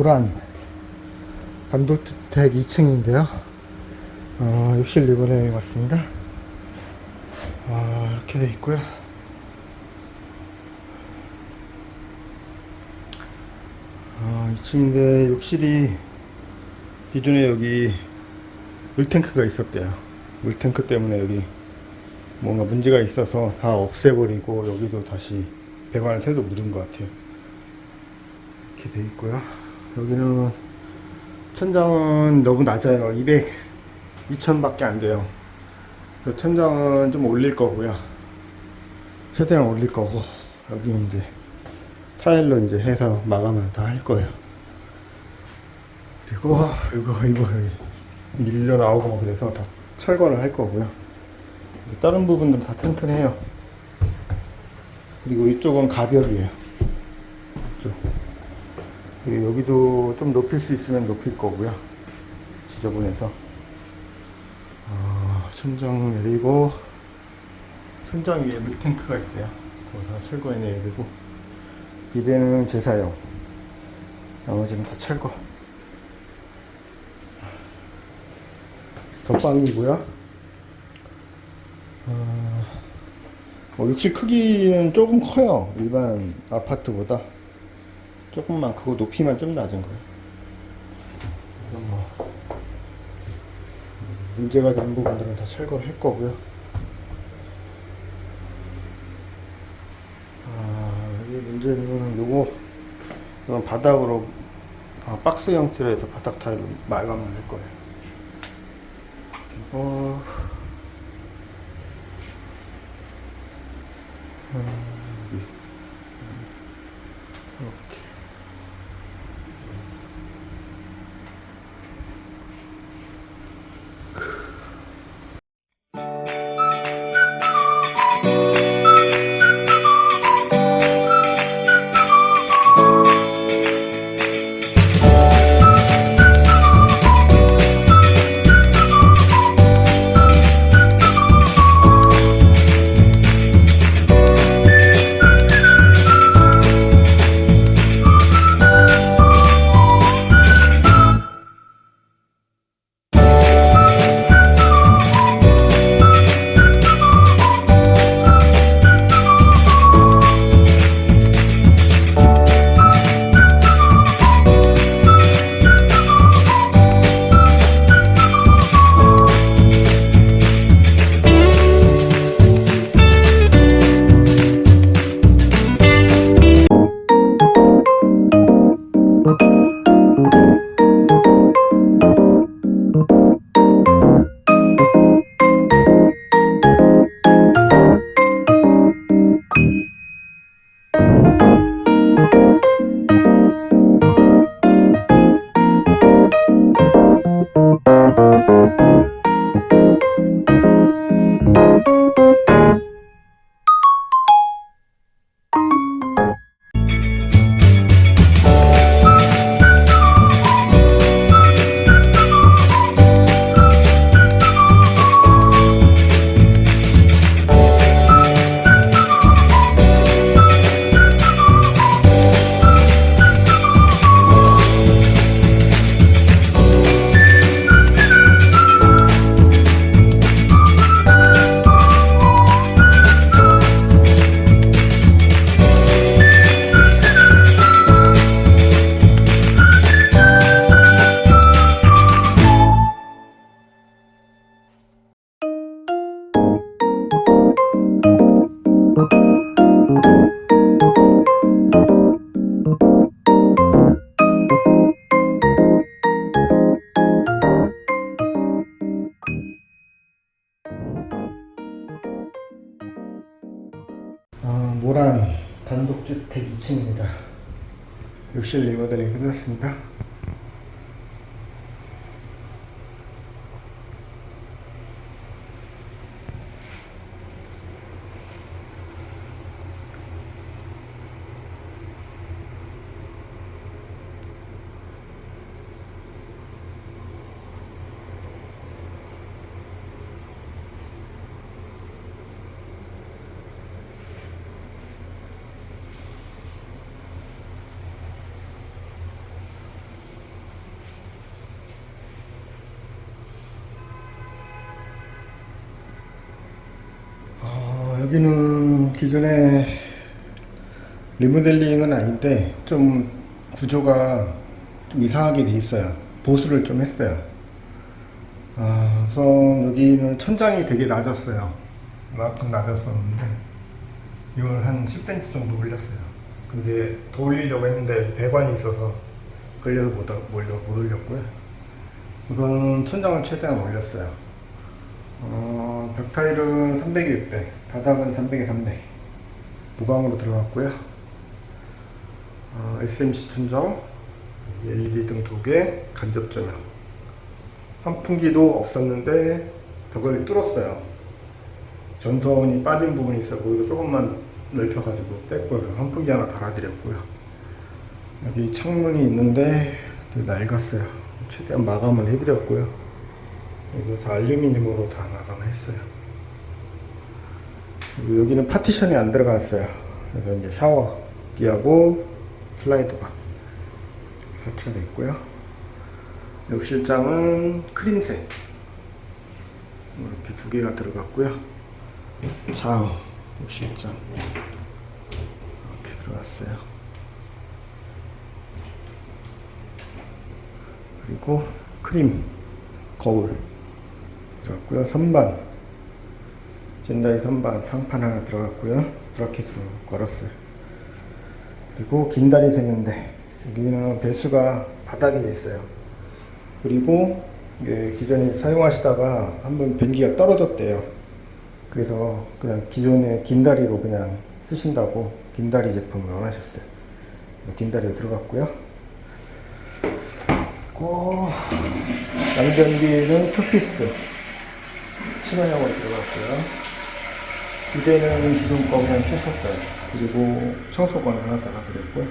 모란 단독주택 2층인데요. 어, 욕실 리버레인이 왔습니다. 아, 이렇게 돼 있고요. 아, 2층인데 욕실이 기존에 여기 물탱크가 있었대요. 물탱크 때문에 여기 뭔가 문제가 있어서 다 없애버리고 여기도 다시 배관을 새도 묻은 것 같아요. 이렇게 돼 있고요. 여기는 천장은 너무 낮아요. 200, 2000 밖에 안 돼요. 그 천장은 좀 올릴 거고요. 최대한 올릴 거고 여기 이제 타일로 이제 해서 마감을 다 할 거예요. 그리고 이거 이거 밀려 나오고 뭐 그래서 다 철거를 할 거고요. 다른 부분들은 다 튼튼해요. 그리고 이쪽은 가벽이에요. 이쪽. 그리고 여기도 좀 높일 수 있으면 높일 거고요. 지저분해서. 아, 천장 내리고, 천장 위에 물탱크가 있대요. 그거 다 철거해내야 되고, 이제는 재사용. 나머지는 다 철거. 덧방이고요. 어, 뭐 욕실 크기는 조금 커요. 일반 아파트보다. 조금만 크고 높이만 좀 낮은 거예요. 그래서 뭐 문제가 된 부분들은 다 철거를 할 거고요. 아, 여기 문제는 요거 이건 바닥으로 아, 박스 형태로 해서 바닥 타일로 마감을 할 거예요. 여기 이렇게 2층입니다. 욕실 리모델링 끝났습니다. 여기는 기존에 리모델링은 아닌데 좀 구조가 좀 이상하게 돼 있어요. 보수를 좀 했어요. 아, 우선 여기는 천장이 되게 낮았어요. 이만큼 낮았었는데 이걸 한 10cm 정도 올렸어요. 근데 더 올리려고 했는데 배관이 있어서 걸려서 못, 못 올렸고요. 우선 천장을 최대한 올렸어요. 어, 벽 타일은 300에 600, 바닥은 300에 300. 무광으로 들어갔고요. 어, SMC 천정, LED 등 두 개, 간접 조명. 환풍기도 없었는데 벽을 뚫었어요. 전선이 빠진 부분이 있어 거기도 조금만 넓혀가지고 뺐고요. 환풍기 하나 달아드렸고요. 여기 창문이 있는데 낡았어요. 최대한 마감을 해드렸고요. 이거 다 알루미늄으로 다 마감을 했어요. 그리고 여기는 파티션이 안 들어갔어요. 그래서 이제 샤워기하고 슬라이드가 설치가 됐고요. 욕실장은 크림색 이렇게 두 개가 들어갔고요. 샤워 욕실장 이렇게 들어갔어요. 그리고 크림 거울 들어갔고요. 선반 젠다이 선반 상판 하나 들어갔고요. 브라켓으로 걸었어요. 그리고 긴다리 세면대 여기는 배수가 바닥에 있어요. 그리고 이게 기존에 사용하시다가 한번 변기가 떨어졌대요. 그래서 그냥 기존의 긴다리로 그냥 쓰신다고 긴다리 제품을 하셨어요. 그래서 긴다리가 들어갔고요. 그리고 양변기는 투피스 치마형으로 들어갔고요. 이대는 거 그냥 쓰셨어요. 그리고 청소권 하나 달아드렸고요. 어,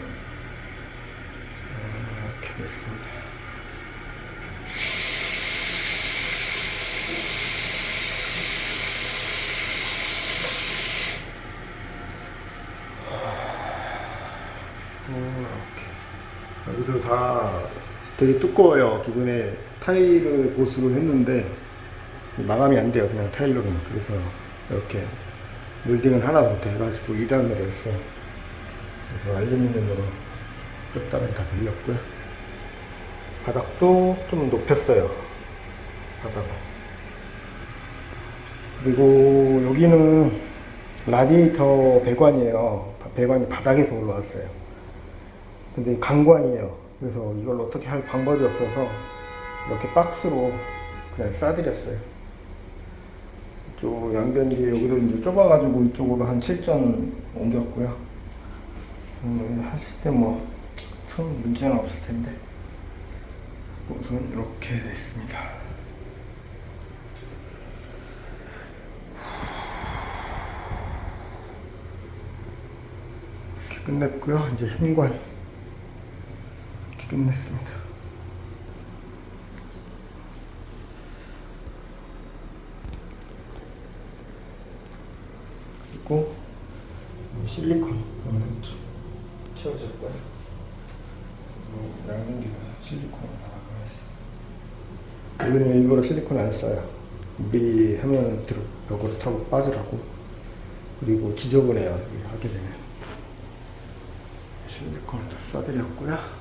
이렇게 됐습니다. 이렇게. 여기도 다 되게 두꺼워요. 기존에 타일을 보수를 했는데 마감이 안 돼요. 그냥 타일로는. 그래서 이렇게 몰딩을 하나 더 해가지고 2단으로 했어요. 그래서 알루미늄으로 끝단을 다 돌렸고요. 바닥도 좀 높였어요. 바닥을. 그리고 여기는 라디에이터 배관이에요. 배관이 바닥에서 올라왔어요. 근데 강관이에요. 그래서 이걸 어떻게 할 방법이 없어서 이렇게 박스로 그냥 싸드렸어요. 이쪽 양변기 여기도 이제 좁아가지고 이쪽으로 한 7점 옮겼고요. 음, 하실 때뭐 처음 문제는 없을 텐데 우선 이렇게 되어 있습니다. 이렇게 끝냈고요. 이제 현관 이렇게 끝냈습니다. 그리고 이 실리콘 한번 채워졌고요. 양면기가 실리콘으로 다 마감했어요. 여기는 일부러 실리콘 안 써요. 미리 하면은 들어 벽으로 타고 빠지라고. 그리고 지저분해요. 여기 하게 되면. 실리콘을 다 써드렸고요.